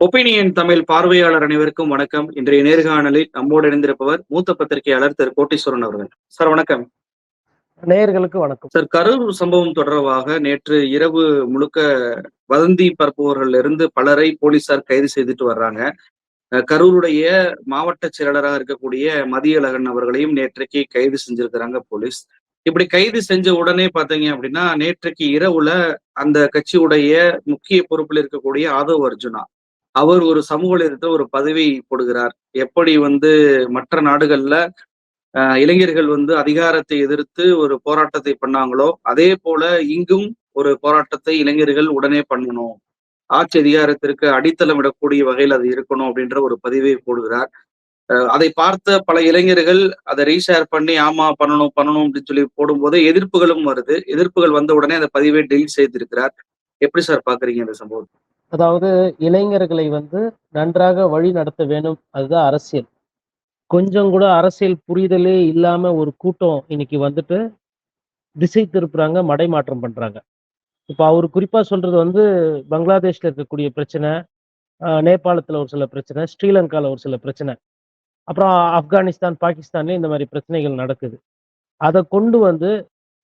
Opinion Tamil பார்வையாளர் அனைவருக்கும் வணக்கம். இன்றைய நேர்காணலில் நம்மோடு இணைந்திருப்பவர் மூத்த பத்திரிகையாளர் திரு கோட்டீஸ்வரன் அவர்கள். சார் வணக்கம். நேயர்களுக்கு வணக்கம். சார் கரூர் சம்பவம் தொடர்பாக நேற்று இரவு முழுக்க வதந்தி பரப்புவர்கள் இருந்து பலரை போலீசார் கைது செய்துட்டு வர்றாங்க. கரூருடைய மாவட்ட செயலாளராக இருக்கக்கூடிய மதியழகன் அவர்களையும் நேற்றைக்கு கைது செஞ்சிருக்கிறாங்க போலீஸ். இப்படி கைது செஞ்ச உடனே பாத்தீங்க அப்படின்னா நேற்றைக்கு இரவுல அந்த கட்சியுடைய முக்கிய பொறுப்பில் இருக்கக்கூடிய ஆதவ் அர்ஜுனா அவர் ஒரு சமூக வலைதளத்தில் ஒரு பதவி போடுகிறார். எப்படி வந்து மற்ற நாடுகள்ல இளைஞர்கள் வந்து அதிகாரத்தை எதிர்த்து ஒரு போராட்டத்தை பண்ணாங்களோ அதே போல இங்கும் ஒரு போராட்டத்தை இளைஞர்கள் உடனே பண்ணணும். ஆட்சி அதிகாரத்திற்கு அடித்தளம் விடக்கூடிய வகையில் அது இருக்கணும் அப்படின்ற ஒரு பதிவை போடுகிறார். அதை பார்த்த பல இளைஞர்கள் அதை ரீஷேர் பண்ணி ஆமா பண்ணணும் பண்ணணும் அப்படின்னு சொல்லி போடும்போது எதிர்ப்புகளும் வருது. எதிர்ப்புகள் வந்த உடனே அந்த பதிவை டெலிட் செய்திருக்கிறார். எப்படி சார் பாக்குறீங்க இந்த சம்பவம்? அதாவது இளைஞர்களை வந்து நன்றாக வழி நடத்த வேணும் அதுதான் அரசியல். கொஞ்சம் கூட அரசியல் புரிதலே இல்லாம ஒரு கூட்டம் இன்னைக்கு வந்துட்டு திசை திருப்புறாங்க மடைமாற்றம் பண்றாங்க. இப்போ அவர் குறிப்பா சொல்றது வந்து பங்களாதேஷ்ல இருக்கக்கூடிய பிரச்சனை நேபாளத்துல ஒரு சில பிரச்சனை ஸ்ரீலங்கால ஒரு சில பிரச்சனை அப்புறம் ஆப்கானிஸ்தான் பாகிஸ்தான்ல இந்த மாதிரி பிரச்சனைகள் நடக்குது. அதை கொண்டு வந்து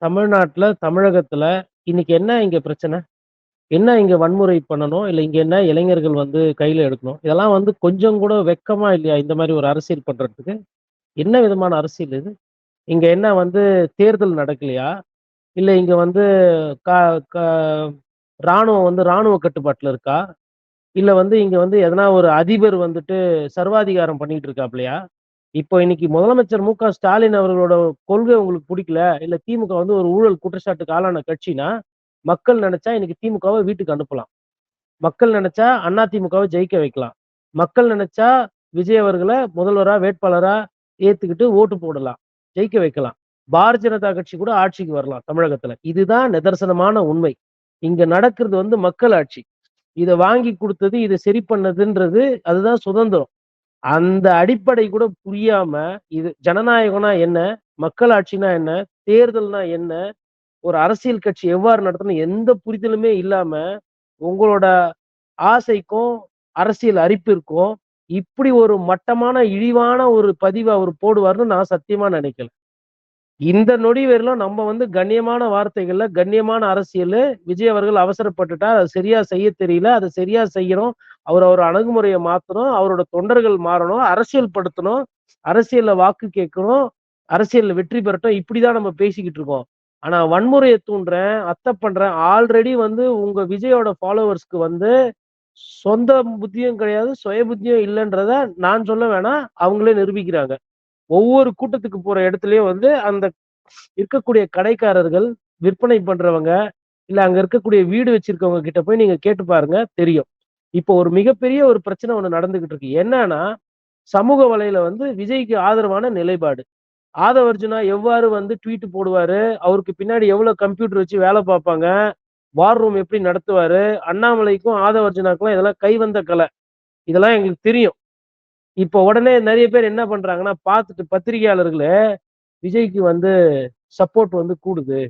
தமிழ்நாட்டுல தமிழகத்துல இன்னைக்கு என்ன இங்க பிரச்சனை? என்ன இங்க வன்முறை பண்ணணும்? இல்லை இங்க என்ன இளைஞர்கள் வந்து கையில எடுக்கணும்? இதெல்லாம் வந்து கொஞ்சம் கூட வெக்கமா இல்லையா? இந்த மாதிரி ஒரு அரசியல் பண்றதுக்கு. என்ன விதமான அரசியல் இது? இங்க என்ன வந்து தேர்தல் நடக்கலையா? இல்லை இங்க வந்து கா ராணுவம் வந்து ராணுவ கட்டுப்பாட்டுல இருக்கா? இல்ல வந்து இங்க வந்து எதனா ஒரு அதிபர் வந்துட்டு சர்வாதிகாரம் பண்ணிட்டு இருக்காப்லையா? இப்போ இன்னைக்கு முதலமைச்சர் மு க ஸ்டாலின் அவர்களோட கொள்கை உங்களுக்கு பிடிக்கல? இல்ல திமுக வந்து ஒரு ஊழல் குற்றச்சாட்டுக்கு ஆளான கட்சினா மக்கள் நினைச்சா இன்னைக்கு திமுகவை வீட்டுக்கு அனுப்பலாம். மக்கள் நினைச்சா அண்ணா திமுகவை ஜெயிக்க வைக்கலாம். மக்கள் நினைச்சா விஜய் அவர்களை முதல்வரா வேட்பாளரா ஏத்துக்கிட்டு ஓட்டு போடலாம் ஜெயிக்க வைக்கலாம். பாரதிய ஜனதா கட்சி கூட ஆட்சிக்கு வரலாம் தமிழகத்துல. இதுதான் நிதர்சனமான உண்மை. இங்க நடக்கிறது வந்து மக்கள் ஆட்சி. இதை வாங்கி கொடுத்தது இதை சரி பண்ணதுன்றது அதுதான் சுதந்திரம். அந்த அடிப்படை கூட புரியாம இது ஜனநாயகம்னா என்ன மக்கள் ஆட்சினா என்ன தேர்தல்னா என்ன ஒரு அரசியல் கட்சி எவ்வாறு நடத்தணும் எந்த புரிதலுமே இல்லாம உங்களோட ஆசைக்கும் அரசியல் அரிப்பிற்கும் இப்படி ஒரு மட்டமான இழிவான ஒரு பதிவை அவர் போடுவார்னு நான் சத்தியமா நினைக்கல. இந்த நொடி வரையிலும் நம்ம வந்து கண்ணியமான வார்த்தைகள்ல கண்ணியமான அரசியல் விஜய் அவர்கள் அவசரப்பட்டுட்டார் அது சரியா செய்ய தெரியல அதை சரியா செய்யணும் அவர் அவர் அணுகுமுறையை மாத்தணும் அவரோட தொண்டர்கள் மாறணும் அரசியல் படுத்தணும் அரசியல்ல வாக்கு கேட்கணும் அரசியல்ல வெற்றி பெறட்டும் இப்படிதான் நம்ம பேசிக்கிட்டு இருக்கோம். ஆனா வன்முறையை தூண்டுறேன் அத்தை பண்றேன். ஆல்ரெடி வந்து உங்க விஜயோட ஃபாலோவர்ஸ்க்கு வந்து சொந்த புத்தியும் கிடையாது சுய புத்தியும் இல்லைன்றத நான் சொல்ல வேணாம். அவங்களே நிரூபிக்கிறாங்க. ஒவ்வொரு கூட்டத்துக்கு போற இடத்துலயும் வந்து அந்த இருக்கக்கூடிய கடைக்காரர்கள் விற்பனை பண்றவங்க இல்ல அங்க இருக்கக்கூடிய வீடு வச்சிருக்கவங்க கிட்ட போய் நீங்க கேட்டு பாருங்க தெரியும். இப்போ ஒரு மிகப்பெரிய ஒரு பிரச்சனை ஒண்ணு நடந்துகிட்டு இருக்கு. என்னன்னா சமூக வலையில வந்து விஜய்க்கு ஆதரவான நிலைப்பாடு. ஆதவ அர்ஜுனா எவ்வாறு வந்து ட்வீட் போடுவாரு? அவருக்கு பின்னாடி எவ்வளவு கம்ப்யூட்டர் வச்சு வேலை பார்ப்பாங்க? வார் ரூம் எப்படி நடத்துவாரு? அண்ணாமலைக்கும் ஆதவ அர்ஜுனாக்கும் இதெல்லாம் கைவந்த கலை. இதெல்லாம் எங்களுக்கு தெரியும். இப்போ உடனே நிறைய பேர் என்ன பண்றாங்கன்னா பார்த்துட்டு பத்திரிகையாளர்களே விஜய்க்கு வந்து சப்போர்ட் வந்து கூடுது.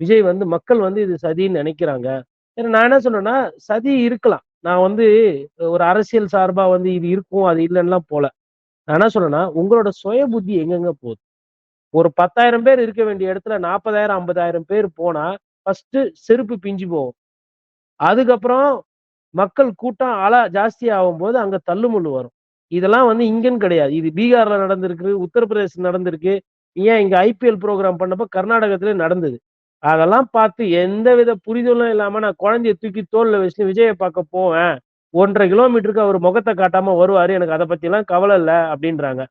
விஜய் வந்து மக்கள் வந்து இது சதின்னு நினைக்கிறாங்க. நான் என்ன சொன்னேன்னா சதி இருக்கலாம். நான் வந்து ஒரு அரசியல் சார்பா வந்து இது இருக்கும் அது இல்லைன்னுலாம் போல. நான் என்ன சொன்னேன்னா உங்களோட சுய புத்தி எங்கெங்க போகுது? ஒரு பத்தாயிரம் பேர் இருக்க வேண்டிய இடத்துல நாற்பதாயிரம் ஐம்பதாயிரம் பேர் போனா ஃபர்ஸ்ட் செருப்பு பிஞ்சு போகும். அதுக்கப்புறம் மக்கள் கூட்டம் அல ஜாஸ்தி ஆகும்போது அங்க தள்ளுமுள்ளு வரும். இதெல்லாம் வந்து இங்கன்னு கிடையாது. இது பீகார்ல நடந்திருக்கு உத்தரப்பிரதேசம் நடந்திருக்கு. ஏன் இங்க ஐபிஎல் ப்ரோக்ராம் பண்ணப்ப கர்நாடகத்திலே நடந்தது? அதெல்லாம் பார்த்து எந்த வித புரிதலும் இல்லாம நான் குழந்தைய தூக்கி தோல்ல வச்சு விஜயை பார்க்க போவேன். ஒன்றரை கிலோமீட்டருக்கு அவர் முகத்தை காட்டாம வருவாரு. எனக்கு அதை பத்தி எல்லாம் கவலை இல்லை அப்படின்றாங்க.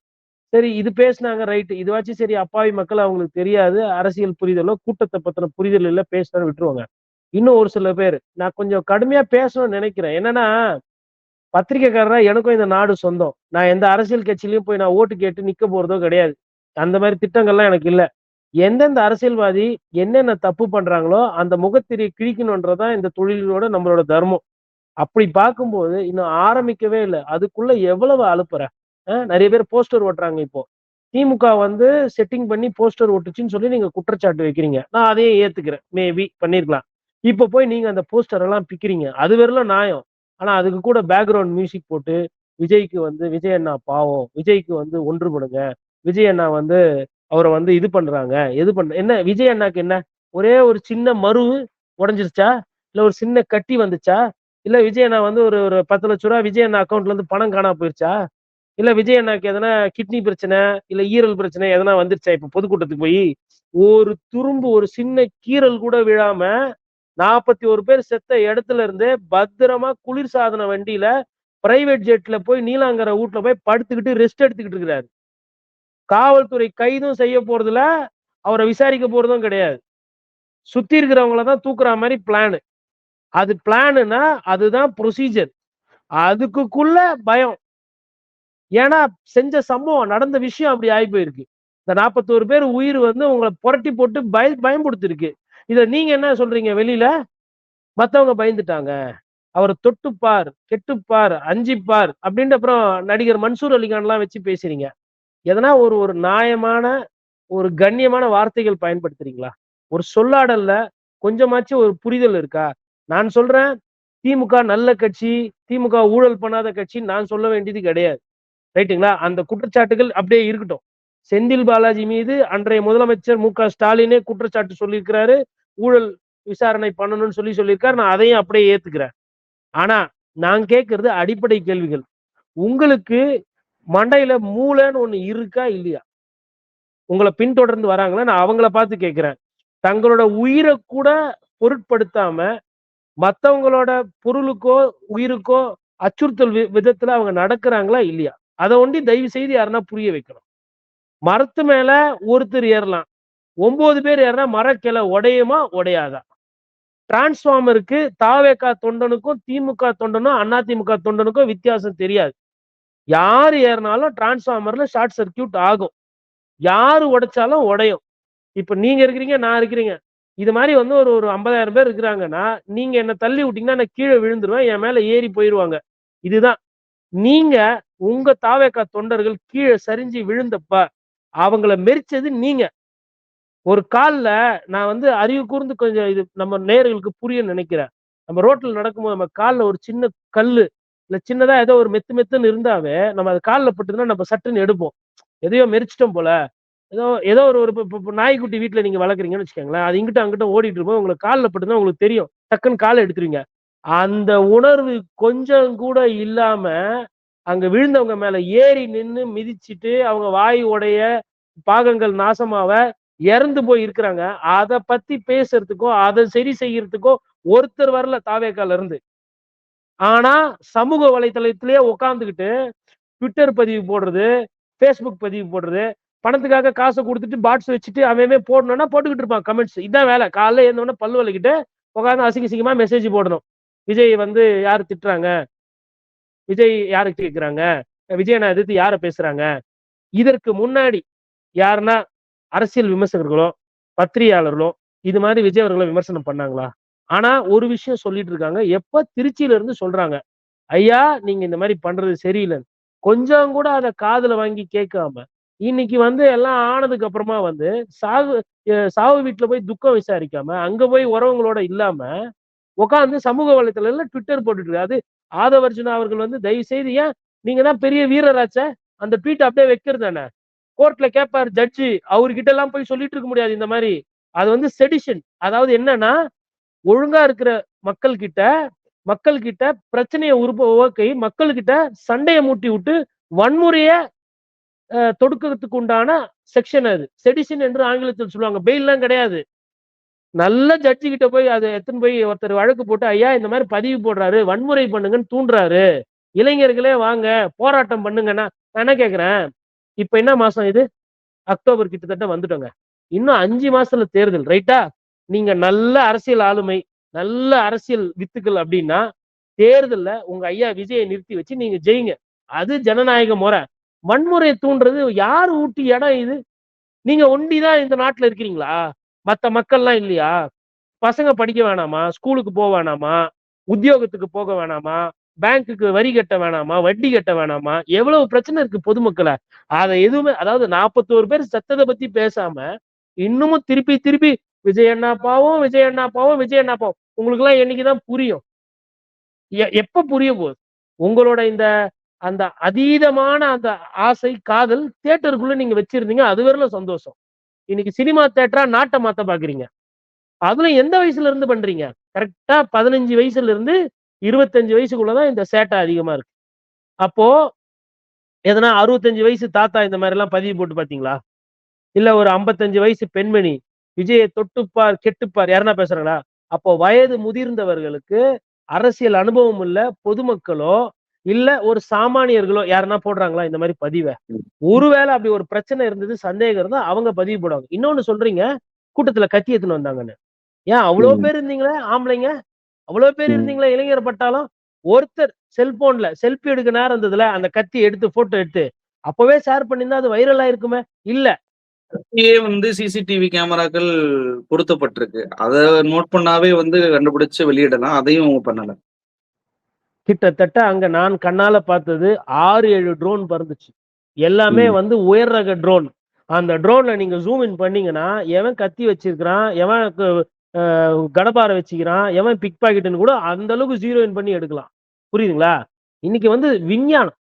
சரி இது பேசுனாங்க ரைட் இதுவாச்சும் சரி அப்பாவி மக்கள் அவங்களுக்கு தெரியாது. அரசியல் புரிதலோ கூட்டத்தை பத்தின புரிதல் இல்ல பேசுறான்னு விட்டுருவாங்க. இன்னும் ஒரு சில பேர். நான் கொஞ்சம் கடுமையா பேசணும்னு நினைக்கிறேன். என்னன்னா பத்திரிகைக்காரரா எனக்கும் இந்த நாடு சொந்தம். நான் எந்த அரசியல் கட்சியிலையும் போய் நான் ஓட்டு கேட்டு நிக்க போறதோ கிடையாது. அந்த மாதிரி திட்டங்கள்லாம் எனக்கு இல்ல. எந்தெந்த அரசியல்வாதி என்னென்ன தப்பு பண்றாங்களோ அந்த முகத்திரியை கிழிக்கணுன்றதான் இந்த தொழிலோட நம்மளோட தர்மம். அப்படி பார்க்கும்போது இன்னும் ஆரம்பிக்கவே இல்லை. அதுக்குள்ள எவ்வளவு அழுப்புற நிறைய பேர் போஸ்டர் ஓட்டுறாங்க இப்போ. திமுக வந்து செட்டிங் பண்ணி போஸ்டர் ஒட்டுச்சுன்னு சொல்லி நீங்க குற்றச்சாட்டு வைக்கிறீங்க. நான் அதையே ஏத்துக்கிறேன். மேபி பண்ணிருக்கலாம். இப்ப போய் நீங்க அந்த போஸ்டர் எல்லாம் பிக்கிறீங்க. அது வரலாம் நியாயம். ஆனா அதுக்கு கூட பேக்ரவுண்ட் மியூசிக் போட்டு விஜய்க்கு வந்து விஜய் அண்ணா பாவம். விஜய்க்கு வந்து ஒன்றுபடுங்க விஜய் அண்ணா வந்து அவரை வந்து இது பண்றாங்க. எது பண்ற என்ன? விஜய் அண்ணாக்கு என்ன? ஒரே ஒரு சின்ன மரு உடஞ்சிருச்சா? இல்ல ஒரு சின்ன கட்டி வந்துச்சா? இல்ல விஜய் அண்ணா வந்து ஒரு ஒரு பத்து லட்ச ரூபா விஜய் அண்ணா அக்கௌண்ட்ல இருந்து பணம் காணா போயிருச்சா? இல்ல விஜய் அண்ணாக்கு எதனா கிட்னி பிரச்சனை இல்ல ஈரல் பிரச்சனை எதனா வந்துருச்சா? இப்ப பொதுக்கூட்டத்துக்கு போய் ஒரு துரும்பு ஒரு சின்ன கீறல் கூட விழாம நாற்பத்தி ஒரு பேர் செத்த இடத்துல இருந்து பத்திரமா குளிர்சாதன வண்டியில பிரைவேட் ஜெட்ல போய் நீலாங்கரை வீட்டுல போய் படுத்துக்கிட்டு ரெஸ்ட் எடுத்துக்கிட்டு இருக்கிறாரு. காவல்துறை கைதும் செய்ய போறதுல அவரை விசாரிக்க போறதும் கிடையாது. சுத்தி இருக்கிறவங்கள தான் தூக்குற மாதிரி பிளானு அது பிளானுனா அதுதான் ப்ரொசீஜர் அதுக்குள்ள பயம். ஏன்னா செஞ்ச சம்பவம் நடந்த விஷயம் அப்படி ஆகி போயிருக்கு. இந்த நாற்பத்தோரு பேர் உயிர் வந்து உங்களை புரட்டி போட்டு பய பயன்படுத்திருக்கு இதை நீங்க என்ன சொல்றீங்க வெளியில? மற்றவங்க பயந்துட்டாங்க. அவரை தொட்டுப்பார் கெட்டுப்பார் அஞ்சிப்பார் அப்படின்ட்டு அப்புறம் நடிகர் மன்சூர் அலிகான்லாம் வச்சு பேசுறீங்க. எதனா ஒரு ஒரு நியாயமான ஒரு கண்ணியமான வார்த்தைகள் பயன்படுத்துறீங்களா? ஒரு சொல்லாடல்ல கொஞ்சமாச்சும் ஒரு புரிதல் இருக்கா? நான் சொல்றேன் திமுக நல்ல கட்சி திமுக ஊழல் பண்ணாத கட்சி நான் சொல்ல வேண்டியது கிடையாது. ரைட்டுங்களா? அந்த குற்றச்சாட்டுகள் அப்படியே இருக்கட்டும். செந்தில் பாலாஜி மீது அன்றைய முதலமைச்சர் மு க ஸ்டாலினே குற்றச்சாட்டு சொல்லியிருக்கிறாரு. ஊழல் விசாரணை பண்ணணும்னு சொல்லி சொல்லியிருக்காரு. நான் அதையும் அப்படியே ஏத்துக்கிறேன். ஆனா நான் கேட்கறது அடிப்படை கேள்விகள். உங்களுக்கு மண்டையில மூளைன்னு ஒண்ணு இருக்கா இல்லையா? உங்களை பின்தொடர்ந்து வராங்களா? நான் அவங்கள பார்த்து கேட்கிறேன் தங்களோட உயிரை கூட பொருட்படுத்தாம மத்தவங்களோட பொருளுக்கோ உயிருக்கோ அச்சுறுத்தல் வி- விதத்துல அவங்க நடக்கிறாங்களா இல்லையா? அதை ஒண்டி தயவு செய்து யாருன்னா புரிய வைக்கணும். மரத்து மேல ஒருத்தர் ஏறலாம். ஒன்பது பேர் ஏறினா மரக்கிளை உடையுமா உடையாதா? டிரான்ஸ்ஃபார்மருக்கு தாவேக்கா தொண்டனுக்கும் திமுக தொண்டனும் அதிமுக தொண்டனுக்கும் வித்தியாசம் தெரியாது. யார் ஏறினாலும் டிரான்ஸ்ஃபார்மர்ல ஷார்ட் சர்க்கியூட் ஆகும். யார் உடைச்சாலும் உடையும். இப்ப நீங்க இருக்கிறீங்க நான் இருக்கிறீங்க. இது மாதிரி வந்து ஒரு ஒரு ஐம்பதாயிரம் பேர் இருக்கிறாங்கன்னா நீங்க என்ன தள்ளி விட்டீங்கன்னா நான் கீழே விழுந்துருவேன் என் மேல ஏறி போயிருவாங்க. இதுதான். நீங்க உங்க தாவேக்கா தொண்டர்கள் கீழே சரிஞ்சு விழுந்தப்ப அவங்கள மெரிச்சது நீங்க. ஒரு காலில் நான் வந்து அறிவு கூர்ந்து கொஞ்சம் இது நம்ம நேர்களுக்கு புரிய நினைக்கிறேன். நம்ம ரோட்டில் நடக்கும்போது நம்ம கால்ல ஒரு சின்ன கல்லு இல்ல சின்னதா ஏதோ ஒரு மெத்து மெத்துன்னு இருந்தாவே நம்ம அது கால்ல பட்டுதுன்னா நம்ம சட்டுன்னு எடுப்போம். எதையோ மெரிச்சிட்டோம் போல. ஏதோ ஏதோ ஒரு ஒரு இப்போ நாய்க்குட்டி வீட்டில் நீங்க வளர்க்குறீங்கன்னு வச்சுக்கோங்களேன். அது இங்கிட்ட அங்கிட்ட ஓடிட்டு இருக்கும். உங்களுக்கு காலில் பட்டுதுன்னா உங்களுக்கு தெரியும். டக்குன்னு காலை எடுத்துருவீங்க. அந்த உணர்வு கொஞ்சம் கூட இல்லாம அங்க விழுந்தவங்க மேல ஏறி நின்னு மிதிச்சிட்டு அவங்க வாய் உடைய பாகங்கள் நாசமாவ இறந்து போய் இருக்கிறாங்க. அத பத்தி பேசுறதுக்கோ அதை சரி செய்யறதுக்கோ ஒருத்தர் வரல தாவேக்கால இருந்து. ஆனா சமூக வலைத்தளத்திலேயே உட்காந்துக்கிட்டு ட்விட்டர் பதிவு போடுறது ஃபேஸ்புக் பதிவு போடுறது பணத்துக்காக காசை கொடுத்துட்டு பாட்ஸ் வச்சுட்டு அவன் போடணும்னா போட்டுக்கிட்டு இருப்பான் கமெண்ட்ஸ் இதான் வேலை. காலைல எழுந்தோடனே பல்லு வலிக்கிட்டு உட்காந்து அசிங்க சிங்கமா மெசேஜ் போடணும். விஜய் வந்து யார் திட்டுறாங்க? விஜய் யாருக்கு கேட்குறாங்க விஜய் எதிர்த்து யாரை பேசுறாங்க? இதற்கு முன்னாடி யாருன்னா அரசியல் விமர்சகர்களோ பத்திரிகையாளர்களோ இது மாதிரி விஜய் அவர்களை விமர்சனம் பண்ணாங்களா? ஆனா ஒரு விஷயம் சொல்லிட்டு இருக்காங்க. எப்ப திருச்சியில இருந்து சொல்றாங்க ஐயா நீங்க இந்த மாதிரி பண்றது சரியில்லைன்னு. கொஞ்சம் கூட அதை காதுல வாங்கி கேட்காம இன்னைக்கு வந்து எல்லாம் ஆனதுக்கு அப்புறமா வந்து சாகு சாவு வீட்டுல போய் துக்கம் விசாரிக்காம அங்க போய் உறவுங்களோட இல்லாம உட்காந்து சமூக வலைத்தளத்துல ட்விட்டர் போட்டுட்டு இருக்காது அது ஆதவர்ஜுனா அவர்கள் வந்து தயவு செய்து ஏன்? நீங்க தான் பெரிய வீரராச்ச? அந்த ட்வீட் அப்படியே வைக்கிறது தானே? கோர்ட்ல கேட்பார் ஜட்ஜி அவர்கிட்ட எல்லாம் போய் சொல்லிட்டு இருக்க முடியாது இந்த மாதிரி. அது வந்து செடிஷன் அதாவது என்னன்னா ஒழுங்கா இருக்கிற மக்கள் கிட்ட மக்கள் கிட்ட பிரச்சனையை உருவாக்கி மக்கள் கிட்ட சண்டையை மூட்டி விட்டு வன்முறைய அஹ், தொடுக்கிறதுக்கு உண்டான செக்ஷன் அது. செடிஷன் என்று ஆங்கிலத்தில் சொல்லுவாங்க. பெயில்லாம் கிடையாது. நல்ல ஜட்ஜி கிட்ட போய் அதை எடுத்துன்னு போய் ஒருத்தர் வழக்கு போட்டு ஐயா இந்த மாதிரி பதிவு போடுறாரு வன்முறை பண்ணுங்கன்னு தூண்டுறாரு. இளைஞர்களே வாங்க போராட்டம் பண்ணுங்கன்னா நான் என்ன கேக்குறேன்? இப்ப என்ன மாசம் இது? அக்டோபர் கிட்டத்தட்ட வந்துட்டோங்க. இன்னும் அஞ்சு மாசத்துல தேர்தல் ரைட்டா நீங்க நல்ல அரசியல் ஆளுமை நல்ல அரசியல் வித்துக்கள் அப்படின்னா தேர்தல்ல உங்க ஐயா விஜயை நிறுத்தி வச்சு நீங்க ஜெயிங்க. அது ஜனநாயக முறை. வன்முறையை தூண்டுறது யார் ஊட்டி இடம் இது? நீங்க ஒண்டிதான் இந்த நாட்டுல இருக்கிறீங்களா? மத்த மக்கள்லாம் இல்லையா? பசங்க படிக்க வேணாமா? ஸ்கூலுக்கு போக வேணாமா? உத்தியோகத்துக்கு போக வேணாமா? பேங்க்குக்கு வரி கட்ட வேணாமா? வட்டி கட்ட வேணாமா? எவ்வளவு பிரச்சனை இருக்கு பொதுமக்களை? அதை எதுவுமே அதாவது நாற்பத்தோரு பேர் சத்தத்தை பத்தி பேசாம இன்னமும் திருப்பி திருப்பி விஜய் அண்ணா பாவம் விஜய் அண்ணா பாவம் விஜய் அண்ணா பாவம் உங்களுக்கு எல்லாம் என்னைக்குதான் புரியும்? எ- எப்ப புரிய போகுது? உங்களோட இந்த அந்த அதீதமான அந்த ஆசை காதல் தியேட்டருக்குள்ள நீங்க வச்சிருந்தீங்க அது வரல சந்தோஷம். இன்னைக்கு சினிமா தேட்டரா நாட்டை மாத்த பாக்குறீங்க. அதுல எந்த வயசுல இருந்து பண்றீங்க? கரெக்டா பதினஞ்சு வயசுல இருந்து இருபத்தஞ்சு வயசுக்குள்ளதான் இந்த சேட்டை அதிகமா இருக்கு. அப்போ எதனா அறுபத்தஞ்சு வயசு தாத்தா இந்த மாதிரி எல்லாம் பதிவு போட்டு பாத்தீங்களா? இல்ல ஒரு ஐம்பத்தஞ்சு வயசு பெண்மணி விஜயை தொட்டுப்பார் கெட்டுப்பார் யாருன்னா பேசுறாங்களா? அப்போ வயது முதிர்ந்தவர்களுக்கு அரசியல் அனுபவம் உள்ள பொதுமக்களோ இல்ல ஒரு சாமானியர்களோ யாருன்னா போடுறாங்களா? இந்த மாதிரி பதிவை. ஒருவேளை அப்படி ஒரு பிரச்சனை இருந்தது சந்தேகம் இருந்தா அவங்க பதிவு போடுவாங்க. இன்னொன்னு சொல்றீங்க கூட்டத்துல கத்தி எடுத்துன்னு வந்தாங்கன்னு. ஏன் அவ்வளவு. பேர் இருந்தீங்களே ஆம்பளைங்க? அவ்வளவு பேர். இருந்தீங்களே இளைஞர் பட்டாலும் ஒருத்தர் செல்போன்ல செல்ஃபி எடுக்க நேரம் இருந்ததுல அந்த கத்தி எடுத்து போட்டோ எடுத்து அப்பவே ஷேர் பண்ணியிருந்தா அது வைரல் ஆயிருக்குமே? இல்ல. இப்பயே வந்து சிசிடிவி கேமராக்கள் பொருத்தப்பட்டிருக்கு. அதை நோட் பண்ணாவே வந்து கண்டுபிடிச்சு வெளியிடலாம். அதையும் பண்ணல. கிட்டத்தட்ட அங்க நான் கண்ணால பார்த்தது ஆறு ஏழு ட்ரோன் பறந்துச்சு. எல்லாமே. வந்து உயர் ரக ட்ரோன் அந்த ட்ரோன்ல நீங்க ஜூம் இன் பண்ணீங்கன்னா எவன் கத்தி வச்சிருக்கிறான் எவன் கு- அஹ் கடப்பாரை வச்சுக்கிறான் எவன் பிக் பாக்கெட்னு கூட அந்த அளவுக்கு ஜீரோ இன் பண்ணி எடுக்கலாம். புரியுதுங்களா? இன்னைக்கு வந்து விஞ்ஞானம்.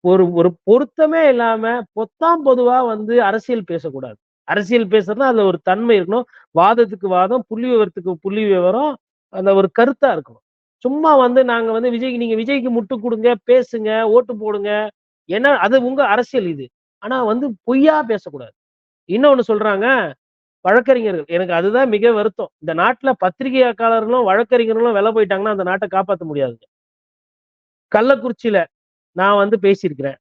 ஒரு ஒரு பொருத்தமே இல்லாம பொத்தாம் பொதுவா வந்து அரசியல் பேசக்கூடாது. அரசியல் பேசுறதுனா அதுல ஒரு தன்மை இருக்கணும். வாதத்துக்கு வாதம் புள்ளி விவரத்துக்கு புள்ளி விவரம் அந்த ஒரு கருத்தா இருக்கணும். சும்மா வந்து நாங்க வந்து விஜய்க்கு நீங்க விஜய்க்கு முட்டு கொடுங்க பேசுங்க ஓட்டு போடுங்க. என்ன அது உங்க அரசியல் இது. ஆனா வந்து பொய்யா பேசக்கூடாது. இன்னொன்னு சொல்றாங்க வழக்கறிஞர்கள். எனக்கு அதுதான் மிக வருத்தம். இந்த நாட்டுல பத்திரிகையாளர்களும் வழக்கறிஞர்களும் வெலை போயிட்டாங்கன்னா அந்த நாட்டை காப்பாற்ற முடியாது கள்ளக்குறிச்சியில நான் வந்து பேசியிருக்கிறேன்.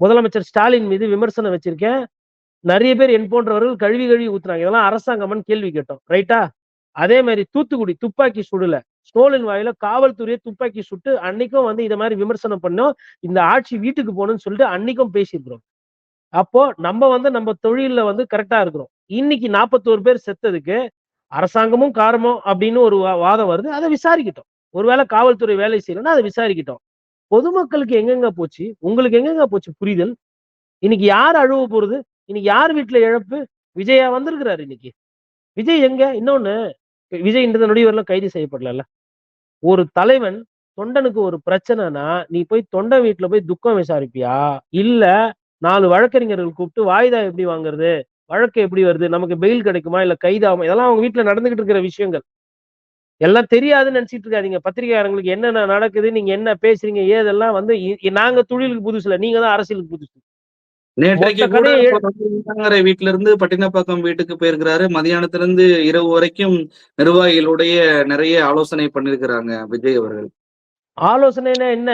முதலமைச்சர் ஸ்டாலின் மீது விமர்சனம் வச்சிருக்கேன். நிறைய பேர் என் போன்றவர்கள் கழுவி கழுவி ஊத்துறாங்க. இதெல்லாம் அரசாங்கம்னு கேள்வி கேட்டோம். ரைட்டா? அதே மாதிரி தூத்துக்குடி துப்பாக்கி சுடுல ஸ்டோலின் வாயில காவல்துறையை துப்பாக்கி சுட்டு அன்னைக்கும் வந்து இதை மாதிரி விமர்சனம் பண்ணோம். இந்த ஆட்சி வீட்டுக்கு போகணும்னு சொல்லிட்டு அன்னைக்கும் பேசியிருக்கிறோம். அப்போ நம்ம வந்து நம்ம தொழில்ல வந்து கரெக்டா இருக்கிறோம். இன்னைக்கு நாற்பத்தோரு பேர் செத்ததுக்கு அரசாங்கமும் காரணமும் அப்படின்னு ஒரு வா- வாதம் வருது. அதை விசாரிக்கிட்டோம். ஒருவேளை காவல்துறை வேலை செய்யலன்னா அதை விசாரிக்கிட்டோம். பொதுமக்களுக்கு எங்கெங்க போச்சு? உங்களுக்கு எங்கெங்க போச்சு புரிதல்? இன்னைக்கு யார் அழுவ போறது? இன்னைக்கு யார் வீட்டுல இழப்பு? விஜயா வந்திருக்கிறாரு இன்னைக்கு. விஜய் எங்க? இன்னொன்னு விஜய் இந்த நொடிவரெல்லாம் கைது செய்யப்படல ஒரு தலைவன் தொண்டனுக்கு ஒரு பிரச்சனைனா நீ போய் தொண்டன் வீட்டுல போய் துக்கம் விசாரிப்பியா? இல்ல நாலு வழக்கறிஞர்கள் கூப்பிட்டு வாய்தா எப்படி வாங்குறது? வழக்கு எப்படி வருது? நமக்கு பெயில் கிடைக்குமா? இல்ல கைதாகுமா? இதெல்லாம் அவங்க வீட்டுல நடந்துகிட்டு இருக்கிற விஷயங்கள். எல்லாம் தெரியாதுன்னு நினைச்சிட்டு இருக்காதீங்க. பத்திரிகையாளர்களுக்கு என்னென்ன நடக்குது? நீங்க என்ன பேசுறீங்க? ஏதெல்லாம் வந்து நாங்க தொழிலுக்கு புதுசுல நீங்க தான் அரசியலுக்கு புதுசு. நேற்றைக்கு கூட வீட்டுல இருந்து பட்டினப்பாக்கம் வீட்டுக்கு போயிருக்கிறாரு. மதியானத்துல இருந்து இரவு வரைக்கும் நிர்வாகிகளுடைய நிறைய ஆலோசனை பண்ணிருக்கிறாங்க விஜய் அவர்கள். ஆலோசனைனா என்ன?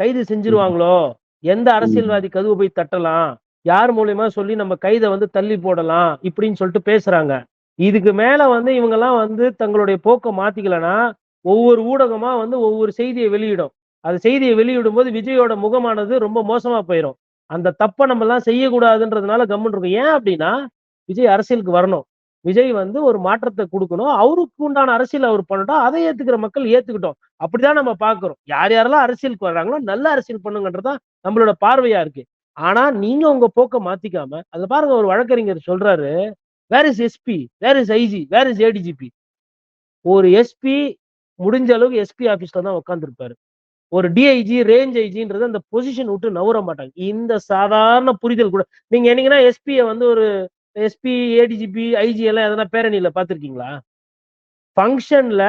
கைது செஞ்சிருவாங்களோ? எந்த அரசியல்வாதி கதவு போய் தட்டலாம்? யார் மூலியமா சொல்லி நம்ம கைதை வந்து தள்ளி போடலாம்? இப்படின்னு சொல்லிட்டு பேசுறாங்க. இதுக்கு மேல வந்து இவங்க எல்லாம் வந்து தங்களுடைய போக்கை மாத்திக்கலனா ஒவ்வொரு ஊடகமா வந்து ஒவ்வொரு செய்தியை வெளியிடும். அது செய்தியை வெளியிடும் போது விஜயோட முகமானது ரொம்ப மோசமா போயிடும் அந்த தப்பை நம்ம எல்லாம் செய்யக்கூடாதுன்றதுனால கம்முன்னு இருக்கும். ஏன் அப்படின்னா விஜய் அரசியலுக்கு வரணும். விஜய் வந்து ஒரு மாற்றத்தை கொடுக்கணும். அவருக்கு உண்டான அரசியல் அவர் பண்ணட்டும். அதை ஏத்துக்கிற மக்கள் ஏத்துக்கிட்டோம். அப்படிதான் நம்ம பாக்குறோம் யார் யாரெல்லாம் அரசியலுக்கு வர்றாங்களோ நல்ல அரசியல் பண்ணுங்கன்றதுதான் நம்மளோட பார்வையா இருக்கு. ஆனா நீங்க உங்க போக்க மாத்திக்காம அதுல பாருங்க ஒரு வழக்கறிஞர் சொல்றாரு where is SP where is IG where is ADGP ஒரு எஸ்பி முடிஞ்ச அளவுக்கு எஸ்பி ஆபீஸ்ல தான் உட்காந்துருப்பாரு ஒரு டிஐஜி ரேஞ்ச் ஐஜின்றது அந்த பொசிஷன் விட்டு நவர மாட்டாங்க. இந்த சாதாரண புரிதல் கூட நீங்க என்னீங்கன்னா எஸ்பியை வந்து ஒரு எஸ்பி ஏடிஜிபி ஐஜி எல்லாம் எதனா பேரணியில பாத்திருக்கீங்களா ஃபங்க்ஷன்ல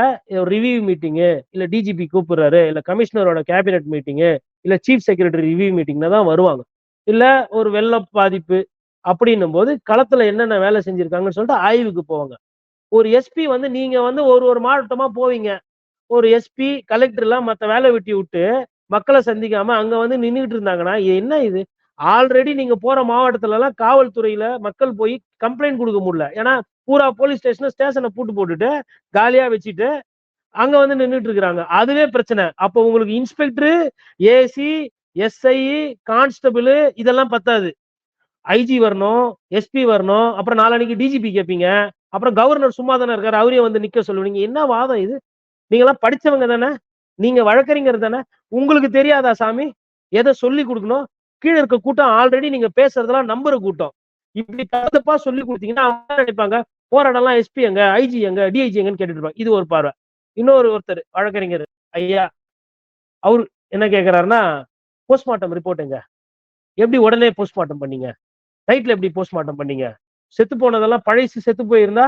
ரிவ்யூ மீட்டிங்கு இல்ல டிஜிபி கூப்பிடுறாரு இல்ல கமிஷனரோட கேபினெட் மீட்டிங்கு இல்ல சீஃப் செக்ரட்டரி ரிவ்யூ மீட்டிங்ல தான் வருவாங்க. இல்ல ஒரு வெள்ள பாதிப்பு அப்படின்னும் போது களத்துல என்னென்ன வேலை செஞ்சிருக்காங்கன்னு சொல்லிட்டு ஆய்வுக்கு போவாங்க. ஒரு எஸ்பி வந்து நீங்க வந்து ஒரு ஒரு மாவட்டமா போவீங்க. ஒரு எஸ்பி கலெக்டர்லாம் மற்ற வேலை வெட்டி விட்டு மக்களை சந்திக்காம அங்க வந்து நின்றுட்டு இருந்தாங்கன்னா இது என்ன இது? ஆல்ரெடி நீங்க போற மாவட்டத்துல எல்லாம் காவல்துறையில மக்கள் போய் கம்ப்ளைண்ட் கொடுக்க முடியல. ஏன்னா பூரா போலீஸ் ஸ்டேஷன் ஸ்டேஷனை பூட்டு போட்டுட்டு காலியா வச்சுட்டு அங்க வந்து நின்றுட்டு இருக்கிறாங்க. அதுவே பிரச்சனை. அப்போ உங்களுக்கு இன்ஸ்பெக்டர் ஏசி எஸ்ஐ கான்ஸ்டபிள் இதெல்லாம் பத்தாது. ஐஜி வரணும் எஸ்பி வரணும் அப்புறம் நாளானிக்கு டிஜிபி கேட்பீங்க அப்புறம் கவர்னர் சும்மா தானே இருக்காரு அவரையும் வந்து நிக்க சொல்லுவீங்க. என்ன வாதம் இது? நீங்க எல்லாம் படிச்சவங்க தானே? நீங்க வழக்கறிஞர் தானே? உங்களுக்கு தெரியாதா சாமி? எதை சொல்லி கொடுக்கணும்? கீழே இருக்க கூட்டம் ஆல்ரெடி நீங்க பேசுறதெல்லாம் நம்புற கூட்டம். இப்படி தப்பா சொல்லி கொடுத்தீங்கன்னா அவங்க நினைப்பாங்க? போராடலாம் எஸ்பி எங்க ஐஜி எங்க டிஐஜி எங்கன்னு கேட்டுட்டு இருப்பாங்க. இது ஒரு பார்வை. இன்னொரு ஒருத்தர் வழக்கறிஞர் ஐயா அவரு என்ன கேட்கிறாருன்னா போஸ்ட்மார்ட்டம் ரிப்போர்ட் எங்க? எப்படி உடனே போஸ்ட்மார்ட்டம் பண்ணீங்க? நைட்ல எப்படி போஸ்ட்மார்ட்டம் பண்ணீங்க? செத்து போனதெல்லாம் பழைசு செத்து போயிருந்தா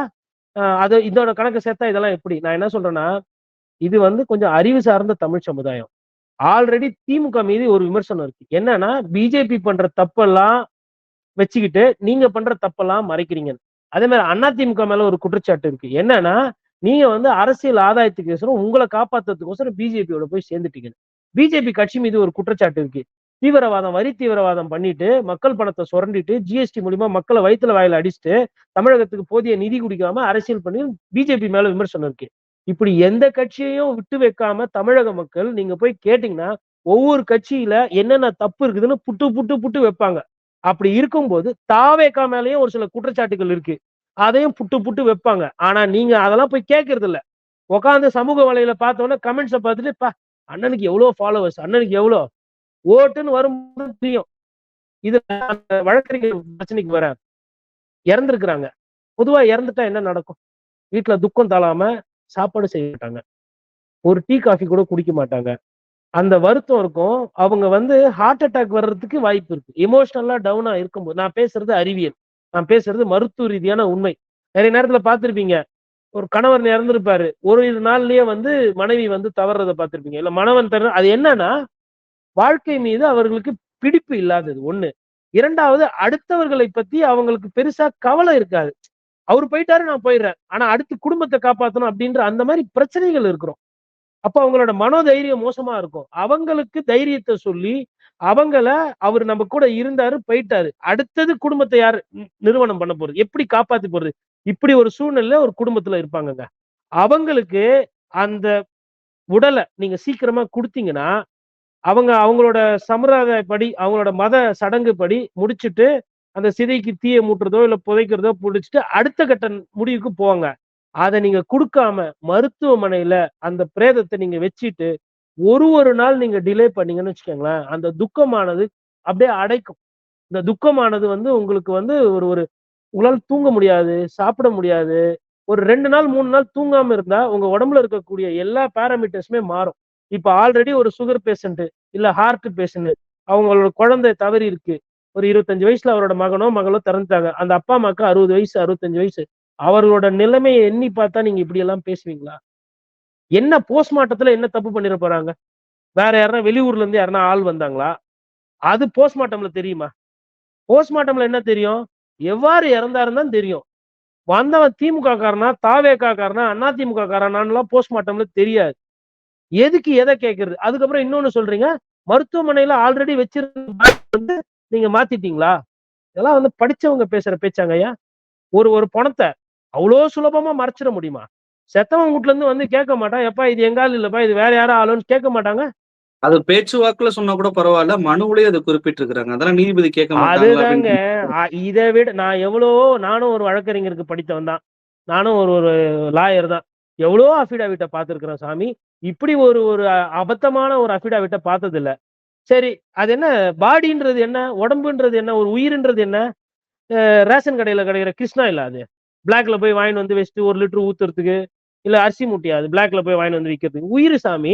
அது இதோட கணக்கு சேர்த்தா இதெல்லாம் எப்படி? நான் என்ன சொல்றேன்னா இது வந்து கொஞ்சம் அறிவு சார்ந்த தமிழ் சமுதாயம். ஆல்ரெடி திமுக மீது ஒரு விமர்சனம் இருக்கு. என்னன்னா பிஜேபி பண்ற தப்பெல்லாம் வச்சுக்கிட்டு நீங்க பண்ற தப்பெல்லாம் மறைக்கிறீங்க. அதே மாதிரி அண்ணா திமுக மேல ஒரு குற்றச்சாட்டு இருக்கு. என்னன்னா நீங்க வந்து அரசியல் ஆதாயத்துக்கு உங்களை காப்பாத்துறதுக்கோசரம் பிஜேபியோட போய் சேர்ந்துட்டீங்க. பிஜேபி கட்சி மீது ஒரு குற்றச்சாட்டு இருக்கு. தீவிரவாதம் வரி தீவிரவாதம் பண்ணிட்டு மக்கள் பணத்தை சுரண்டிட்டு ஜிஎஸ்டி மூலியமா மக்களை வயிற்றுல வாயில அடிச்சுட்டு தமிழகத்துக்கு போதிய நிதி குடிக்காம அரசியல் பண்ணி பிஜேபி மேல விமர்சனம் இருக்கு. இப்படி எந்த கட்சியையும் விட்டு வைக்காம தமிழக மக்கள் நீங்க போய் கேட்டீங்கன்னா ஒவ்வொரு கட்சியில என்னென்ன தப்பு இருக்குதுன்னு புட்டு புட்டு புட்டு வைப்பாங்க. அப்படி இருக்கும்போது தாவேக்கா மேலயும் ஒரு சில குற்றச்சாட்டுகள் இருக்கு. அதையும் புட்டு புட்டு வைப்பாங்க. ஆனா நீங்க அதெல்லாம் போய் கேட்கறது இல்ல உட்காந்து சமூக வலையில பார்த்தோன்னா கமெண்ட்ஸை பார்த்துட்டு பா அண்ணனுக்கு எவ்வளவு ஃபாலோவர்ஸ் அண்ணனுக்கு எவ்வளோ? ஓட்டுன்னு வரும்போது தெரியும். இது அந்த வழக்கறிஞர் பிரச்சனைக்கு வர இறந்துருக்குறாங்க. பொதுவா இறந்துட்டா என்ன நடக்கும்? வீட்டுல துக்கம் தாழாம சாப்பாடு செய்ய மாட்டாங்க. ஒரு டீ காஃபி கூட குடிக்க மாட்டாங்க. அந்த வருத்தம் இருக்கும். அவங்க வந்து ஹார்ட் அட்டாக் வர்றதுக்கு வாய்ப்பு இருக்கு. எமோஷனலா டவுனா இருக்கும்போது நான் பேசுறது அறிவியல். நான் பேசுறது மருத்துவ ரீதியான உண்மை. நிறைய நேரத்துல பாத்திருப்பீங்க ஒரு கணவர் இறந்துருப்பாரு. ஒரு இரு நாள்லயே வந்து மனைவி வந்து தவறதை பார்த்திருப்பீங்க. இல்ல மனவன் தர அது என்னன்னா வாழ்க்கை மீது அவர்களுக்கு பிடிப்பு இல்லாதது. ஒண்ணு. இரண்டாவது அடுத்தவர்களை பத்தி அவங்களுக்கு பெருசா கவலை இருக்காது. அவர் போயிட்டாரு நான் போயிடுறேன். ஆனா அடுத்து குடும்பத்தை காப்பாத்தணும் அப்படின்ற அந்த மாதிரி பிரச்சனைகள் இருக்கிறோம். அப்ப அவங்களோட மனோதைரியம் மோசமா இருக்கும். அவங்களுக்கு தைரியத்தை சொல்லி அவங்கள அவர் நம்ம கூட இருந்தாரு போயிட்டாரு. அடுத்தது குடும்பத்தை யார் நிறுவனம் பண்ண போறது? எப்படி காப்பாத்தி போறது? இப்படி ஒரு சூழ்நிலை ஒரு குடும்பத்துல இருப்பாங்கங்க. அவங்களுக்கு அந்த உடலை நீங்க சீக்கிரமா கொடுத்தீங்கன்னா அவங்க அவங்களோட சம்பிரதாயப்படி அவங்களோட மத சடங்கு படி முடிச்சிட்டு அந்த சிதைக்கு தீயை மூட்டுறதோ இல்லை புதைக்கிறதோ பிடிச்சிட்டு அடுத்த கட்ட முடிவுக்கு போவாங்க. அதை நீங்க கொடுக்காம மருத்துவமனையில அந்த பிரேதத்தை நீங்க வச்சுட்டு ஒரு ஒரு நாள் நீங்க டிலே பண்ணீங்கன்னு வச்சுக்கோங்களேன் அந்த துக்கமானது அப்படியே அடைக்கும். இந்த துக்கமானது வந்து உங்களுக்கு வந்து ஒரு ஒரு உங்களால் தூங்க முடியாது சாப்பிட முடியாது. ஒரு ரெண்டு நாள் மூணு நாள் தூங்காம இருந்தா உங்க உடம்புல இருக்கக்கூடிய எல்லா பேராமீட்டர்ஸுமே மாறும். இப்ப ஆல்ரெடி ஒரு சுகர் பேஷண்ட் இல்ல ஹார்ட் பேஷண்ட் அவங்களோட குழந்தை தவறி இருக்கு. ஒரு இருபத்தஞ்சு வயசுல அவரோட மகனோ மகளோ திறந்துட்டாங்க அந்த அப்பா அம்மாக்கு அறுபது வயசு அறுபத்தஞ்சு வயசு. அவர்களோட நிலைமையை எண்ணி பார்த்தா நீங்க இப்படி எல்லாம் பேசுவீங்களா? என்ன போஸ்ட்மார்ட்டத்துல என்ன தப்பு பண்ணிட போறாங்க? வேற யாரா வெளியூர்ல இருந்து யாருன்னா ஆள் வந்தாங்களா? அது போஸ்ட்மார்ட்டம்ல தெரியுமா? போஸ்ட்மார்ட்டம்ல என்ன தெரியும்? எவ்வாறு இறந்தாருன்னு தான் தெரியும். வந்தவன் திமுக காரனா தாவேக்கா காரனா அண்ணா திமுக காரனான்லாம் போஸ்ட்மார்ட்டம்ல தெரியாது. எதுக்கு எதை கேட்கறது அதுக்கப்புறம் இன்னொன்னு சொல்றீங்க மருத்துவமனையில ஆல்ரெடி வச்சிருந்த வந்து நீங்க மாத்திட்டீங்களா? இதெல்லாம் வந்து படிச்சவங்க பேசுற பேச்சாங்க ஐயா. ஒரு ஒரு பணத்தை அவ்வளோ சுலபமா மறைச்சிட முடியுமா? செத்தவன் வீட்ல இருந்து வந்து கேட்க மாட்டான் எப்பா இது எங்க ஆள் இல்லப்பா இது வேற யாரும் ஆளுன்னு கேட்க மாட்டாங்க. அது பேச்சுவாக்குல சொன்னா கூட பரவாயில்ல மனுவிலேயே அதை குறிப்பிட்டிருக்கிறாங்க. அதெல்லாம் நீதிபதி கேட்க அதுதாங்க. இதை விட நான் எவ்வளோ நானும் ஒரு வழக்கறிஞருக்கு படித்தவன் தான். நானும் ஒரு ஒரு லாயர் தான். எவ்வளோ அஃபிடாவிட்டை பார்த்துருக்கிறேன் சாமி. இப்படி ஒரு ஒரு அபத்தமான ஒரு அஃபிடாவிட்டை பார்த்தது இல்ல சரி அது என்ன? பாடின்றது என்ன? உடம்புன்றது என்ன? ஒரு உயிர்ன்றது என்ன? ரேஷன் கடையில் கிடைக்கிற கிருஷ்ணா இல்லை அது. பிளாக்ல போய் வாங்கிட்டு வந்து வச்சுட்டு ஒரு லிட்டர் ஊத்துறதுக்கு இல்லை அரிசி முட்டியாது பிளாக்ல போய் வாங்கிட்டு வந்து விற்கிறதுக்கு உயிர் சாமி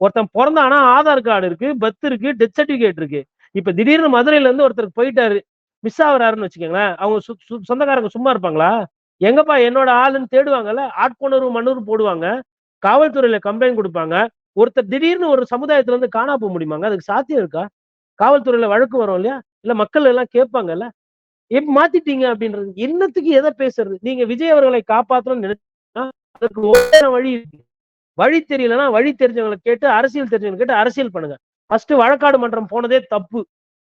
ஒருத்தன் பிறந்தானா ஆதார் கார்டு இருக்கு பர்த் இருக்கு டெத் சர்டிஃபிகேட் இருக்கு. இப்ப திடீர்னு மதுரையில இருந்து ஒருத்தர் போயிட்டாரு மிஸ் ஆகுறாருன்னு வச்சுக்கோங்களேன் அவங்க சு- சு- சொந்தக்காரங்க சும்மா இருப்பாங்களா? எங்கப்பா என்னோட ஆளுன்னு தேடுவாங்கல்ல ஆட்கொணர்வு மண்ணூர் போடுவாங்க காவல்துறையில கம்ப்ளைண்ட் கொடுப்பாங்க ஒருத்தர் திடீர்னு ஒரு சமுதாயத்துல இருந்து காணா போக முடியுமாங்க? அதுக்கு சாத்தியம் இருக்கா? காவல்துறையில வழக்கு வரும் இல்லையா? இல்ல மக்கள் எல்லாம் கேட்பாங்கல்ல? எப்ப மாத்திட்டீங்க அப்படின்றது என்னத்துக்கு எதை பேசுறது? நீங்க விஜய் அவர்களை காப்பாற்றணும்னு நினைச்சா அதுக்கு ஒரே வழி இருக்கு. வழி தெரியலன்னா வழி தெரிஞ்சவங்களை கேட்டு அரசியல் தெரிஞ்சவங்களை கேட்டு அரசியல் பண்ணுங்க. ஃபர்ஸ்ட் வழக்காடு மன்றம் போனதே தப்பு.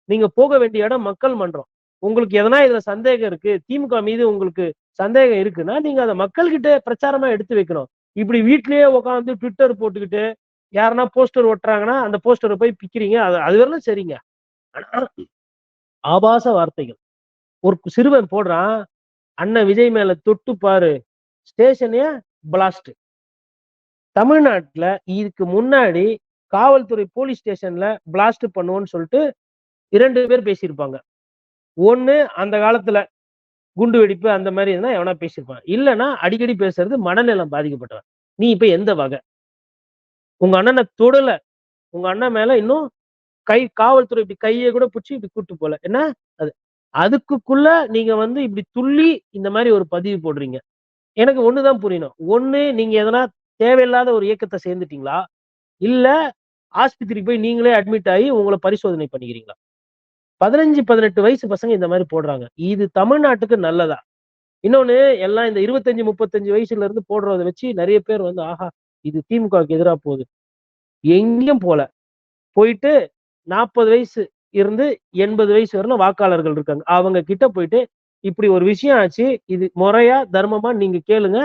நீங்க போக வேண்டிய இடம் மக்கள் மன்றம். உங்களுக்கு எதனா இதுல சந்தேகம் இருக்கு திமுக மீது உங்களுக்கு சந்தேகம் இருக்குன்னா நீங்க அதை மக்கள்கிட்ட பிரச்சாரமா எடுத்து வைக்கணும். இப்படி வீட்லயே உட்காந்து ட்விட்டர் போட்டுக்கிட்டு யாருன்னா போஸ்டர் ஒட்டுறாங்கன்னா அந்த போஸ்டரை போய் பிக்கிறீங்க. அது அது வரலாம் சரிங்க. ஆனா ஆபாச வார்த்தைகள். ஒரு சிறுவன் போடுறான் அண்ணன் விஜய் மேல தொட்டு பாரு ஸ்டேஷனே பிளாஸ்ட் தமிழ்நாட்டுல இதுக்கு முன்னாடி காவல்துறை போலீஸ் ஸ்டேஷன்ல பிளாஸ்ட் பண்ணுவோம்னு சொல்லிட்டு இரண்டு பேர் பேசியிருப்பாங்க. ஒண்ணு அந்த காலத்துல குண்டு வெடிப்பு அந்த மாதிரி இருந்தா எவனா பேசியிருப்பான் இல்லைன்னா அடிக்கடி பேசுறது மனநலம் பாதிக்கப்பட்டவன் நீ இப்போ எந்த வகை? உங்க அண்ணனை தொடல. உங்க அண்ணன் மேல இன்னும் கை காவல்துறை இப்படி கையை கூட பிடிச்சி இப்படி கூட்டு போல. என்ன? அது அதுக்குள்ள நீங்க வந்து இப்படி துள்ளி இந்த மாதிரி ஒரு பதிவு போடுறீங்க. எனக்கு ஒண்ணுதான் புரியணும். ஒண்ணு நீங்க எதனா தேவையில்லாத ஒரு இயக்கத்தை சேர்ந்துட்டீங்களா? இல்ல ஆஸ்பத்திரிக்கு போய் நீங்களே அட்மிட் ஆகி உங்களை பரிசோதனை பண்ணிக்கிறீங்களா? பதினஞ்சு பதினெட்டு வயசு பசங்க இந்த மாதிரி போடுறாங்க. இது தமிழ்நாட்டுக்கு நல்லதா? இன்னொன்னு எல்லாம் இந்த இருபத்தஞ்சு முப்பத்தஞ்சு வயசுல இருந்து போடுறத வச்சு நிறைய பேர் வந்து ஆஹா இது திமுகவுக்கு எதிராக போகுது. எங்கேயும் போல. போயிட்டு நாற்பது வயசு இருந்து எண்பது வயசு வரலும் வாக்காளர்கள் இருக்காங்க. அவங்க கிட்ட போயிட்டு இப்படி ஒரு விஷயம் ஆச்சு இது முறையா தர்மமா நீங்க கேளுங்க.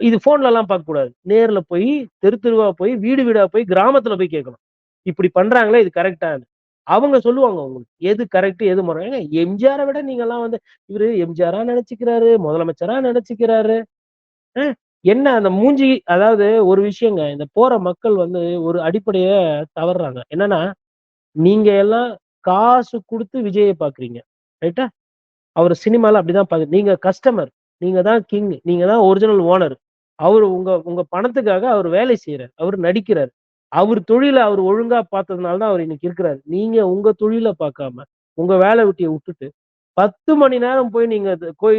இது போன்ல எல்லாம் பார்க்க கூடாது. நேர்ல போய் தெரு தெருவா போய் வீடு வீடா போய் கிராமத்துல போய் கேட்கணும். இப்படி பண்றாங்களே இது கரெக்டானு அவங்க சொல்லுவாங்க உங்களுக்கு எது கரெக்ட் எது முறை? எம்ஜிஆரை விட நீங்க எல்லாம் வந்து இவரு எம்ஜிஆரா நினைச்சுக்கிறாரு முதலமைச்சரா நினைச்சுக்கிறாரு. அஹ், என்ன அந்த மூஞ்சி அதாவது ஒரு விஷயங்க இந்த போற மக்கள் வந்து ஒரு அடிப்படைய தவறுறாங்க. என்னன்னா நீங்க எல்லாம் காசு கொடுத்து விஜயை பாக்குறீங்க. ரைட்டா அவர் சினிமால அப்படிதான் பாக்கு நீங்க கஸ்டமர் நீங்க தான் கிங் நீங்க தான் ஒரிஜினல் ஓனர் அவர் உங்க உங்க பணத்துக்காக அவர் வேலை செய்யறாரு அவர் நடிக்கிறார். அவர் தொழிலை அவர் ஒழுங்கா பார்த்ததுனால தான் அவர் இன்னைக்கு இருக்கிறாரு. நீங்க உங்க தொழிலை பார்க்காம உங்க வேலை வெட்டியை விட்டுட்டு பத்து மணி நேரம் போய் நீங்க கோய்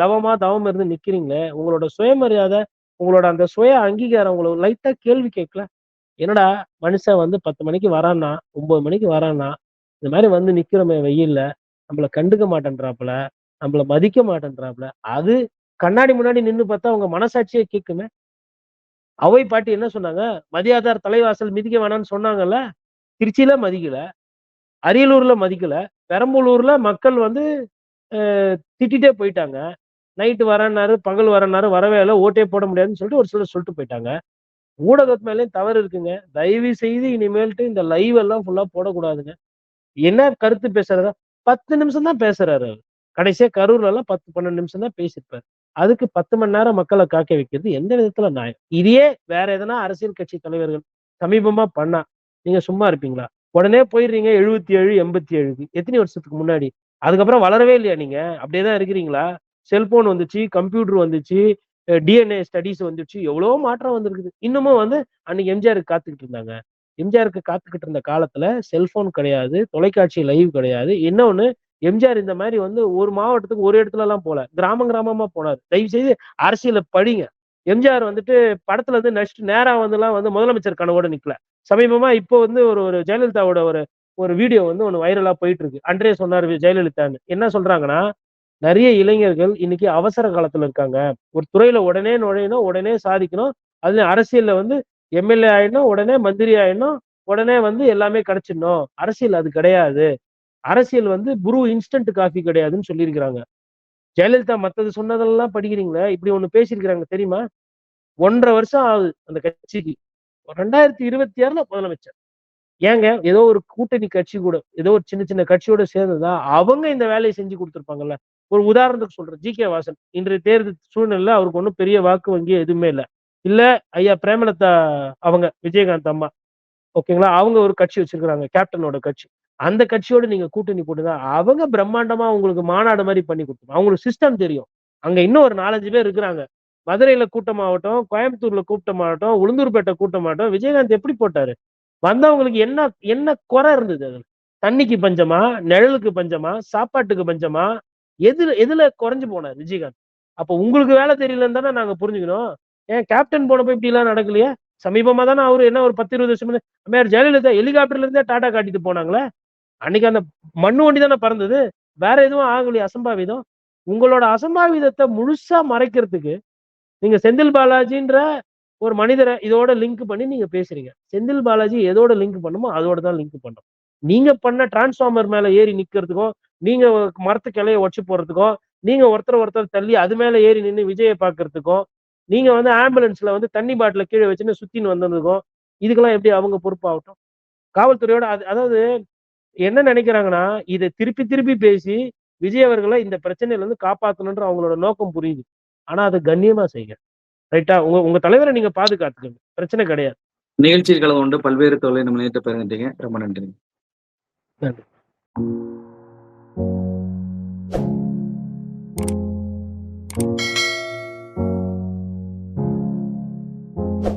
தவமா தவம் இருந்து நிக்கிறீங்களே உங்களோட சுயமரியாதை உங்களோட அந்த சுய அங்கீகாரம் உங்களை லைட்டா கேள்வி கேட்கல. என்னடா மனுஷன் வந்து பத்து மணிக்கு வரான்னா ஒன்பது மணிக்கு வரான்னா இந்த மாதிரி வந்து நிக்கிறோமே வெயில்ல நம்மள கண்டுக்க மாட்டேன்றாப்புல நம்மள மதிக்க மாட்டேன்றாப்புல அது கண்ணாடி முன்னாடி நின்று பார்த்தா உங்க மனசாட்சியே கேட்குமே. அவை பாட்டி என்ன சொன்னாங்க? மதியாதார் தலைவாசல் மிதிக்க வேணாம்னு சொன்னாங்கல்ல திருச்சியில மதிக்கல. அரியலூர்ல மதிக்கல. பெரம்பலூர்ல மக்கள் வந்து திட்டிகிட்டே திட்டிட்டே போயிட்டாங்க. நைட்டு வரேன்னாரு பகல் வரேன்னாரு வரவே இல்லை ஓட்டே போட முடியாதுன்னு சொல்லிட்டு ஒரு சிலர் சொல்லிட்டு போயிட்டாங்க. ஊடகத்து மேலேயும் தவறு இருக்குங்க. தயவு செய்து இனிமேல்ட்டு இந்த லைவ் எல்லாம் ஃபுல்லா போடக்கூடாதுங்க. என்ன கருத்து பேசுறதா பத்து நிமிஷம் தான் பேசுறாரு அவர். கடைசியா கரூர்ல எல்லாம் பத்து பன்னெண்டு நிமிஷம் தான் பேசியிருப்பாரு. அதுக்கு பத்து மணி நேரம் மக்களை காக்க வைக்கிறது எந்த விதத்துல நியாயம்? இதையே வேற எதனா அரசியல் கட்சி தலைவர்கள் சமீபமா பண்ணா நீங்க சும்மா இருப்பீங்களா? உடனே போயிடுறீங்க எழுபத்தி ஏழு எண்பத்தி ஏழுக்கு எத்தனை வருஷத்துக்கு முன்னாடி? அதுக்கப்புறம் வளரவே இல்லையா நீங்க? அப்படியே தான் இருக்கிறீங்களா? செல்போன் வந்துச்சு கம்ப்யூட்டர் வந்துச்சு டிஎன்ஏ ஸ்டடிஸ் வந்துச்சு எவ்வளவோ மாற்றம் வந்திருக்குது. இன்னமும் வந்து அன்னைக்கு எம்ஜிஆருக்கு காத்துக்கிட்டு இருந்தாங்க. எம்ஜிஆருக்கு காத்துக்கிட்டு இருந்த காலத்துல செல்போன் கிடையாது தொலைக்காட்சி லைவ் கிடையாது. இன்னொன்னு எம்ஜிஆர் இந்த மாதிரி வந்து ஒரு மாவட்டத்துக்கு ஒரு இடத்துல எல்லாம் போல கிராமம் கிராமமா போனார். தயவு செய்து அரசியல படிங்க. எம்ஜிஆர் வந்துட்டு படத்துல இருந்து நடிச்சுட்டு நேரா வந்துலாம் வந்து முதலமைச்சர் கனவோட நிக்கல. சமீபமா இப்போ வந்து ஒரு ஒரு ஜெயலலிதாவோட ஒரு ஒரு வீடியோ வந்து ஒன்று வைரலா போயிட்டு இருக்கு அன்றே சொன்னார் ஜெயலலிதான்னு. என்ன சொல்றாங்கன்னா நிறைய இளைஞர்கள் இன்னைக்கு அவசர காலத்துல இருக்காங்க. ஒரு துறையில உடனே நுழையணும் உடனே சாதிக்கணும். அதுல அரசியல்ல வந்து எம்எல்ஏ ஆயிடணும் உடனே மந்திரி ஆயிடணும் உடனே வந்து எல்லாமே கிடைச்சிடணும். அரசியல் அது கிடையாது. அரசியல் வந்து புரு இன்ஸ்டன்ட் காஃபி கிடையாதுன்னு சொல்லியிருக்கிறாங்க. ஜெயலலிதா மத்தது சொன்னதெல்லாம் படிக்கிறீங்களா? இப்படி ஒண்ணு பேசியிருக்கிறாங்க தெரியுமா? ஒன்றரை வருஷம் ஆகுது அந்த கட்சிக்கு. ரெண்டாயிரத்தி இருபத்தி ஆறுல முதலமைச்சர். ஏங்க ஏதோ ஒரு கூட்டணி கட்சி கூட ஏதோ ஒரு சின்ன சின்ன கட்சியோட சேர்ந்ததா அவங்க இந்த வேலையை செஞ்சு கொடுத்துருப்பாங்கல்ல? ஒரு உதாரணத்துக்கு சொல்றேன். ஜி. கே. வாசன். இன்றைய தேர்தல் சூழ்நிலையில அவருக்கு ஒன்றும் பெரிய வாக்கு வங்கி எதுவுமே இல்லை. இல்ல ஐயா பிரேமலதா அவங்க விஜயகாந்த் அம்மா. ஓகேங்களா? அவங்க ஒரு கட்சி வச்சிருக்கிறாங்க கேப்டனோட கட்சி. அந்த கட்சியோட நீங்க கூட்டணி போட்டுதா அவங்க பிரம்மாண்டமா உங்களுக்கு மாநாடு மாதிரி பண்ணி கொடுத்துருப்பாங்க அவங்களுக்கு சிஸ்டம் தெரியும். அங்க இன்னும் ஒரு நாலஞ்சு பேர் இருக்கிறாங்க. மதுரையில கூட்டமாகட்டும் கோயம்புத்தூர்ல கூட்டமாகட்டும் உளுந்தூர்பேட்டை கூட்டமாகட்டும் விஜயகாந்த் எப்படி போட்டாரு? வந்தவங்களுக்கு என்ன என்ன குறை இருந்தது அதுல? தண்ணிக்கு பஞ்சமா நிழலுக்கு பஞ்சமா சாப்பாட்டுக்கு பஞ்சமா? எதுல எதுல குறைஞ்சு போனார் விஜயகாந்த்? அப்ப உங்களுக்கு வேலை தெரியலன்னு தானே நாங்க புரிஞ்சுக்கணும். ஏன் கேப்டன் போனப்ப இப்படி எல்லாம் நடக்கலையா? சமீபமா தானே அவரு என்ன ஒரு பத்து இருபது வருஷம் முன்ன- ஜெயலலிதா ஹெலிகாப்டர்ல இருந்தே டாடா காட்டிட்டு போனாங்களே? அன்னைக்கு அந்த மண்ணு வண்டி தானே பறந்தது? வேற எதுவும் ஆகலையே அசம்பாவிதம். உங்களோட அசம்பாவிதத்தை முழுசா மறைக்கிறதுக்கு நீங்க செந்தில் பாலாஜின்ற ஒரு மனிதரை இதோட லிங்க் பண்ணி நீங்க பேசுறீங்க. செந்தில் பாலாஜி எதோட லிங்க் பண்ணுமோ அதோட தான் லிங்க் பண்ணும். நீங்க பண்ண டிரான்ஸ்ஃபார்மர் மேல ஏறி நிக்கிறதுக்கும் நீங்க மரத்து கிளைய உடச்சு போறதுக்கும் நீங்க ஒருத்தர் ஒருத்தர் தள்ளி அது மேல ஏறி நின்று விஜயை பாக்குறதுக்கும் நீங்க வந்து ஆம்புலன்ஸ்ல வந்து தண்ணி பாட்டில கீழே வச்சுன்னு சுத்தின்னு வந்ததுக்கும் இதுக்கெல்லாம் எப்படி அவங்க பொறுப்பாகட்டும்? காவல்துறையோட அது அதாவது என்ன நினைக்கிறாங்கன்னா இதை திருப்பி திருப்பி பேசி விஜய் அவர்களை இந்த பிரச்சனையில இருந்து காப்பாத்தணுன்ற அவங்களோட நோக்கம் புரியுது. ஆனா அதை கண்ணியமா செய்யுங்க. ரைட்டா உங்க உங்க தலைவரை நீங்க பாதுகாத்துக்கோங்க. பிரச்சனை கிடையாது. நிகழ்ச்சியில் கலந்து கொண்டு பல்வேறு தொழிலை நம்ம நேற்று பகிர்ந்துட்டீங்க ரொம்ப நன்றி நன்றி.